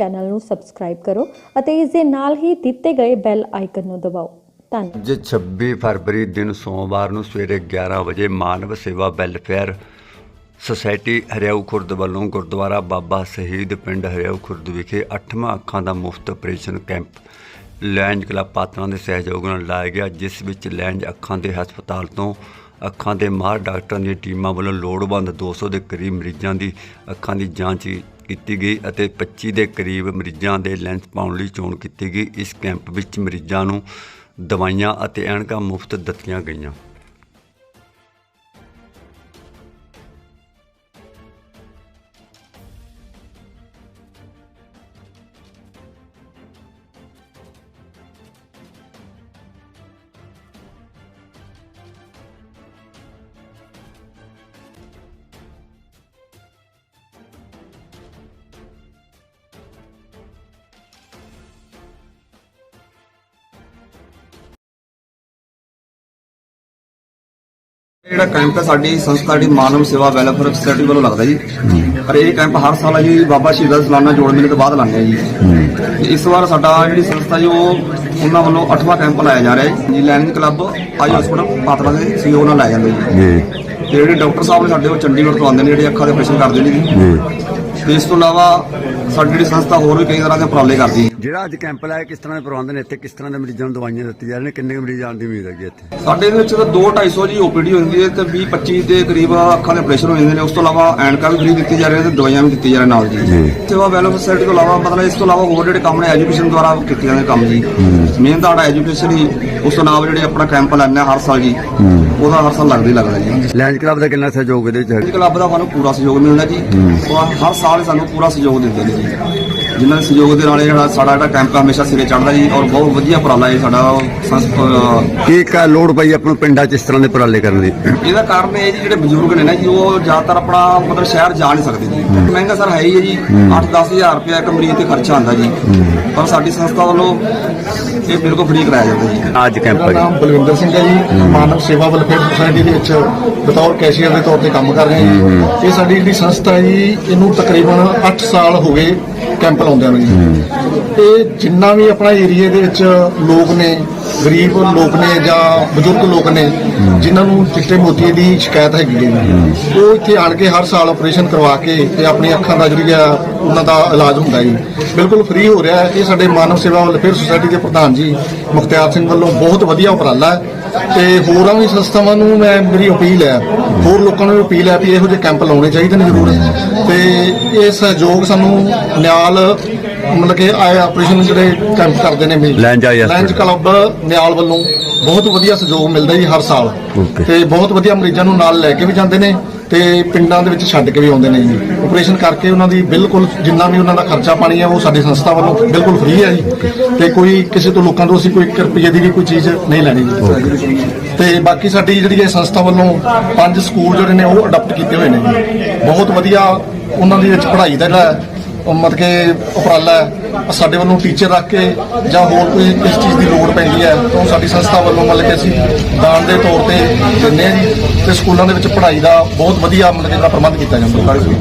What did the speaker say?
Channel ਨੂੰ subscribe ਕਰੋ ਅਤੇ ਇਸ ਦੇ ਨਾਲ ਹੀ ਦਿੱਤੇ ਗਏ ਬੈਲ ਆਈਕਨ ਨੂੰ ਦਬਾਓ। ਧੰਨਵਾਦ। ਅੱਜ 26 ਫਰਵਰੀ ਦਿਨ ਸੋਮਵਾਰ ਨੂੰ ਸਵੇਰੇ 11 ਵਜੇ ਮਾਨਵ ਸੇਵਾ ਵੈਲਫੇਅਰ ਸੁਸਾਇਟੀ ਹਰਿਆਊ ਖੁਰਦ ਵੱਲੋਂ ਗੁਰਦੁਆਰਾ ਬਾਬਾ ਸ਼ਹੀਦ ਪਿੰਡ ਹਰਿਆਊ ਖੁਰਦ ਵਿਖੇ 8ਵਾਂ ਅੱਖਾਂ ਦਾ ਮੁਫਤ ਆਪਰੇਸ਼ਨ ਕੈਂਪ ਲੈਂਜ ਕਲੱਬ ਪਾਤਰਾਂ ਦੇ ਸਹਿਯੋਗ ਨਾਲ ਲਾਇਆ ਗਿਆ, ਜਿਸ ਵਿੱਚ ਲੈਂਜ ਅੱਖਾਂ ਦੇ ਹਸਪਤਾਲ ਤੋਂ ਅੱਖਾਂ ਦੇ ਮਾਹਰ ਡਾਕਟਰਾਂ ਦੀਆਂ ਟੀਮਾਂ ਵੱਲੋਂ ਲੋੜਵੰਦ 200 ਦੇ ਕਰੀਬ ਮਰੀਜ਼ਾਂ ਦੀ ਅੱਖਾਂ ਦੀ ਜਾਂਚ ਕੀਤੀ ਗਈ ਅਤੇ 25 ਦੇ ਕਰੀਬ ਮਰੀਜ਼ਾਂ ਦੇ ਲੈਂਸ ਪਾਉਣ ਲਈ ਚੋਣ ਕੀਤੀ ਗਈ। ਇਸ ਕੈਂਪ ਵਿੱਚ ਮਰੀਜ਼ਾਂ ਨੂੰ ਦਵਾਈਆਂ ਅਤੇ ਐਨਕਾਂ ਮੁਫਤ ਦਿੱਤੀਆਂ ਗਈਆਂ। ਜਿਹੜਾ ਕੈਂਪ ਹੈ ਸਾਡੀ ਸੰਸਥਾ ਦੀ ਮਾਨਵ ਸੇਵਾ ਵੈਲਫੇਅਰ ਸੁਸਾਇਟੀ ਵੱਲੋਂ ਲੱਗਦਾ ਜੀ। ਪਰ ਇਹ ਕੈਂਪ ਹਰ ਸਾਲ ਅਸੀਂ ਬਾਬਾ ਸ਼ਹੀਦਾਂ ਦਾ ਸਾਲਾਨਾ ਜੋੜ ਮੇਲੇ ਤੋਂ ਬਾਅਦ ਲਾਉਂਦੇ ਆ ਜੀ। ਤੇ ਇਸ ਵਾਰ ਸਾਡਾ ਜਿਹੜੀ ਸੰਸਥਾ ਜੀ ਉਹ ਉਹਨਾਂ ਵੱਲੋਂ 8ਵਾਂ ਕੈਂਪ ਲਾਇਆ ਜਾ ਰਿਹਾ ਹੈ ਜੀ ਲੈਂਜ ਕਲੱਬ ਆਈ ਹਸਪਤਾਲ ਪਾਤੜਾ ਦੇ ਸਹਿਯੋਗ ਨਾਲ ਲਾਇਆ ਜਾਂਦਾ ਜੀ। ਜੀ। ਤੇ ਜਿਹੜੇ ਡਾਕਟਰ ਸਾਹਿਬ ਨੇ ਸਾਡੇ ਉਹ ਚੰਡੀਗੜ੍ਹ ਤੋਂ ਆਉਂਦੇ ਨੇ ਜਿਹੜੇ ਅੱਖਾਂ ਦੇ ਆਪਰੇਸ਼ਨ ਕਰਦੇ ਨੇ ਜੀ। ਜੀ। ਤੇ ਇਸ ਤੋਂ ਇਲਾਵਾ ਸਾਡੀ ਜਿਹੜੀ ਸੰਸਥਾ ਹੋਰ ਵੀ ਕਈ ਤਰ੍ਹਾਂ ਦੇ ਉਪਰਾਲੇ ਕਰਦੀ ਹੈ। ਜਿਹੜਾ ਅੱਜ ਕੈਂਪ ਲਾਇਆ ਕਿਸ ਤਰ੍ਹਾਂ ਦੇ ਪ੍ਰਬੰਧ ਨੇ ਇੱਥੇ ਕਿਸ ਤਰ੍ਹਾਂ ਦੇ ਮਰੀਜ਼ਾਂ ਨੂੰ ਦਵਾਈਆਂ ਦਿੱਤੀਆਂ ਜਾ ਰਹੀਆਂ ਨੇ ਕਿੰਨੇ ਕੁ ਮਰੀਜ਼ ਆਉਣ ਦੀ ਉਮੀਦ ਹੈਗੀ ਇੱਥੇ? ਸਾਡੇ ਵਿੱਚ ਤਾਂ 2 250 ਜੀ ਓਪੀਡੀ ਹੁੰਦੀ ਹੈ ਤੇ 20 25 ਦੇ ਕਰੀਬ ਅੱਖਾਂ ਦੇ ਆਪਰੇਸ਼ਨ ਹੋ ਜਾਂਦੇ ਨੇ। ਉਸ ਤੋਂ ਇਲਾਵਾ ਐਨਕਾਂ ਵੀ ਫ੍ਰੀ ਦਿੱਤੀ ਜਾ ਰਹੀਆਂ ਤੇ ਦਵਾਈਆਂ ਵੀ ਦਿੱਤੀ ਜਾ ਰਹੀਆਂ ਨਾਲ ਜੀ। ਜੀ। ਸੇਵਾ ਵੈਲਫੇਅਰ ਸੁਸਾਇਟੀ ਤੋਂ ਇਲਾਵਾ ਮਤਲਬ ਇਸ ਤੋਂ ਇਲਾਵਾ ਹੋਰ ਜਿਹੜੇ ਕੰਮ ਨੇ ਐਜੂਕੇਸ਼ਨ ਦੁਆਰਾ ਕੀਤੇ ਜਾਂਦੇ ਕੰਮ ਜੀ। ਮੇਨ ਤਾਂ ਸਾਡਾ ਐਜੂਕੇਸ਼ਨ ਹੀ ਉਸ ਤੋਂ ਇਲਾਵਾ ਜਿਹੜੇ ਆਪਣਾ ਕੈਂਪ ਆ ਹਰ ਸਾਲ ਜੀ ਉਹਦਾ ਹਰ ਸਾਲ ਲੱਗਦਾ ਹੀ ਲੱਗਦਾ ਜੀ। ਲੈਂਜ ਕਲੱਬ ਦਾ ਕਿੰਨਾ ਸਹਿਯੋਗ ਇਹਦੇ ਵਿੱਚ ਹੈ? ਕਲੱਬ ਦਾ ਸਾਨੂੰ ਪੂਰਾ ਸਹਿਯੋਗ ਮਿਲਦਾ ਜੀ। ਹਰ ਸਾਲ ਸਾਨੂੰ ਪੂਰਾ ਸਹਿਯੋਗ ਦਿੰਦੇ ਨੇ ਜੀ ਜਿਨ੍ਹਾਂ ਦੇ ਸਹਿਯੋਗ ਦੇ ਨਾਲ ਇਹ ਜਿਹੜਾ ਸਾਡਾ ਜਿਹੜਾ ਕੈਂਪ ਹਮੇਸ਼ਾ ਸਿਰੇ ਚੜ੍ਹਦਾ ਜੀ ਔਰ ਬਹੁਤ ਵਧੀਆ ਉਪਰਾਲਾ ਹੈ ਸਾਡਾ ਸੰਸਥਾ ਕੀ ਕਾ ਲੋੜ ਪਈ ਆਪਾਂ ਨੂੰ ਪਿੰਡਾਂ 'ਚ ਇਸ ਤਰ੍ਹਾਂ ਦੇ ਉਪਰਾਲੇ ਕਰਨ ਦੀ? ਇਹਦਾ ਕਾਰਨ ਇਹ ਜੀ ਜਿਹੜੇ ਬਜ਼ੁਰਗ ਨੇ ਨਾ ਜੀ ਉਹ ਜ਼ਿਆਦਾਤਰ ਆਪਣਾ ਮਤਲਬ ਸ਼ਹਿਰ ਜਾ ਨਹੀਂ ਸਕਦੇ ਜੀ। ਮਹਿੰਗਾ ਸਰ ਹੈ ਹੀ ਹੈ ਜੀ 8-10 ਹਜ਼ਾਰ ਰੁਪਏ ਇੱਕ ਮਰੀਜ਼ ਤੇ ਖਰਚਾ ਆਉਂਦਾ ਜੀ। ਪਰ ਸਾਡੀ ਸੰਸਥਾ ਵੱਲੋਂ ਇਹ ਬਿਲਕੁਲ ਫ੍ਰੀ ਕਰਾਇਆ ਜਾਂਦਾ ਜੀ। ਅੱਜ ਕੈਂਪ ਮੇਰਾ ਨਾਮ ਬਲਵਿੰਦਰ ਸਿੰਘ ਹੈ ਜੀ। ਮਾਨਵ ਸੇਵਾ ਵੈਲਫੇਅਰ ਸੁਸਾਇਟੀ ਦੇ ਵਿੱਚ ਬਤੌਰ ਕੈਸ਼ੀਅਰ ਦੇ ਤੌਰ ਤੇ ਕੰਮ ਕਰ ਰਹੇ ਹਾਂ। ਜੀ ਇਹ ਸਾਡੀ ਜਿਹੜੀ ਸੰਸਥਾ ਹੈ ਜੀ ਇਹਨੂੰ ਤਕਰੀਬਨ 8 ਸਾਲ ਹੋ ਗਏ ਕੈਂਪ ਲਾਉਂਦਿਆਂ ਨੂੰ। ਜੀ ਇਹ ਜਿੰਨਾ ਵੀ ਆਪਣਾ ਏਰੀਏ ਦੇ ਵਿੱਚ ਲੋਕ ਨੇ, ਗਰੀਬ ਲੋਕ ਨੇ ਜਾਂ ਬਜ਼ੁਰਗ ਲੋਕ ਨੇ, ਜਿਨ੍ਹਾਂ ਨੂੰ ਚਿੱਟੇ ਮੋਤੀਏ ਦੀ ਸ਼ਿਕਾਇਤ ਹੈਗੀ ਹੈ, ਉਹ ਇੱਥੇ ਆਣ ਕੇ ਹਰ ਸਾਲ ਆਪਰੇਸ਼ਨ ਕਰਵਾ ਕੇ ਤੇ ਆਪਣੀ ਅੱਖਾਂ ਦਾ ਜਿਹੜੀ ਆ ਉਹਨਾਂ ਦਾ ਇਲਾਜ ਹੁੰਦਾ ਜੀ। ਬਿਲਕੁਲ ਫ੍ਰੀ ਹੋ ਰਿਹਾ ਹੈ। ਇਹ ਸਾਡੇ ਮਾਨਵ ਸੇਵਾ ਵੈਲਫੇਅਰ ਸੁਸਾਇਟੀ ਦੇ ਪ੍ਰਧਾਨ ਜੀ ਮੁਖਤਿਆਰ ਸਿੰਘ ਵੱਲੋਂ ਬਹੁਤ ਵਧੀਆ ਉਪਰਾਲਾ ਹੈ। ਤੇ ਹੋਰਾਂ ਵੀ ਸੰਸਥਾਵਾਂ ਨੂੰ ਮੈਂ ਮੇਰੀ ਅਪੀਲ ਹੈ ਹੋਰ ਲੋਕਾਂ ਨੂੰ ਅਪੀਲ ਹੈ ਵੀ ਇਹੋ ਜਿਹੇ ਕੈਂਪ ਲਾਉਣੇ ਚਾਹੀਦੇ ਨੇ ਜ਼ਰੂਰ। ਤੇ ਇਹ ਸਹਿਯੋਗ ਸਾਨੂੰ ਨਿਆਲ ਮਤਲਬ ਕਿ ਆਏ ਆਪਰੇਸ਼ਨ ਜਿਹੜੇ ਕੈਂਪ ਕਰਦੇ ਨੇ ਵੀ lions eye lions club Niyal ਵੱਲੋਂ ਬਹੁਤ ਵਧੀਆ ਸਹਿਯੋਗ ਮਿਲਦਾ ਜੀ ਹਰ ਸਾਲ. ਤੇ ਬਹੁਤ ਵਧੀਆ ਮਰੀਜ਼ਾਂ ਨੂੰ ਨਾਲ ਲੈ ਕੇ ਵੀ ਜਾਂਦੇ ਨੇ। ਤੇ ਪਿੰਡਾਂ ਦੇ ਵਿੱਚ ਛੱਡ ਕੇ ਵੀ ਆਉਂਦੇ ਨੇ ਜੀ। ਆਪਰੇਸ਼ਨ ਕਰਕੇ ਉਹਨਾਂ ਦੀ ਬਿਲਕੁਲ ਜਿੰਨਾ ਵੀ ਉਹਨਾਂ ਦਾ ਖਰਚਾ ਪਾਣੀ ਹੈ, ਉਹ ਸਾਡੀ ਸੰਸਥਾ ਵੱਲੋਂ ਬਿਲਕੁਲ ਫ੍ਰੀ ਹੈ ਜੀ। ਤੇ ਕੋਈ ਕਿਸੇ ਤੋਂ ਲੋਕਾਂ ਤੋਂ ਅਸੀਂ ਕੋਈ 1 ਰੁਪਏ ਦੀ ਵੀ ਕੋਈ ਚੀਜ਼ ਨਹੀਂ ਲੈਣੀ ਜੀ। ਤੇ ਬਾਕੀ ਸਾਡੀ ਜਿਹੜੀ ਇਹ ਸੰਸਥਾ ਵੱਲੋਂ ਪੰਜ ਸਕੂਲ ਜਿਹੜੇ ਨੇ, ਉਹ ਅਡਾਪਟ ਕੀਤੇ ਹੋਏ ਨੇ ਜੀ। ਬਹੁਤ ਵਧੀਆ ਉਹਨਾਂ ਦੇ ਵਿੱਚ ਪੜ੍ਹਾਈ ਦਾ ਜਿਹੜਾ ਹੈ, ਉਹ ਮਤਲਬ ਕਿ ਉਪਰਾਲਾ ਹੈ ਸਾਡੇ ਵੱਲੋਂ ਟੀਚਰ ਰੱਖ ਕੇ ਜਾਂ ਹੋਰ ਕੋਈ ਇਸ ਚੀਜ਼ ਦੀ ਲੋੜ ਪੈਂਦੀ ਹੈ ਤਾਂ ਉਹ ਸਾਡੀ ਸੰਸਥਾ ਵੱਲੋਂ ਮਤਲਬ ਕਿ ਅਸੀਂ ਦਾਨ ਦੇ ਤੌਰ ਤੇ ਦਿੰਦੇ ਹਾਂ ਜੀ ਤੇ ਸਕੂਲਾਂ ਦੇ ਵਿੱਚ ਪੜ੍ਹਾਈ ਦਾ ਬਹੁਤ ਵਧੀਆ ਮਤਲਬ ਕਿ ਜਿਹੜਾ ਪ੍ਰਬੰਧ ਕੀਤਾ ਜਾਂਦਾ। ਹੈ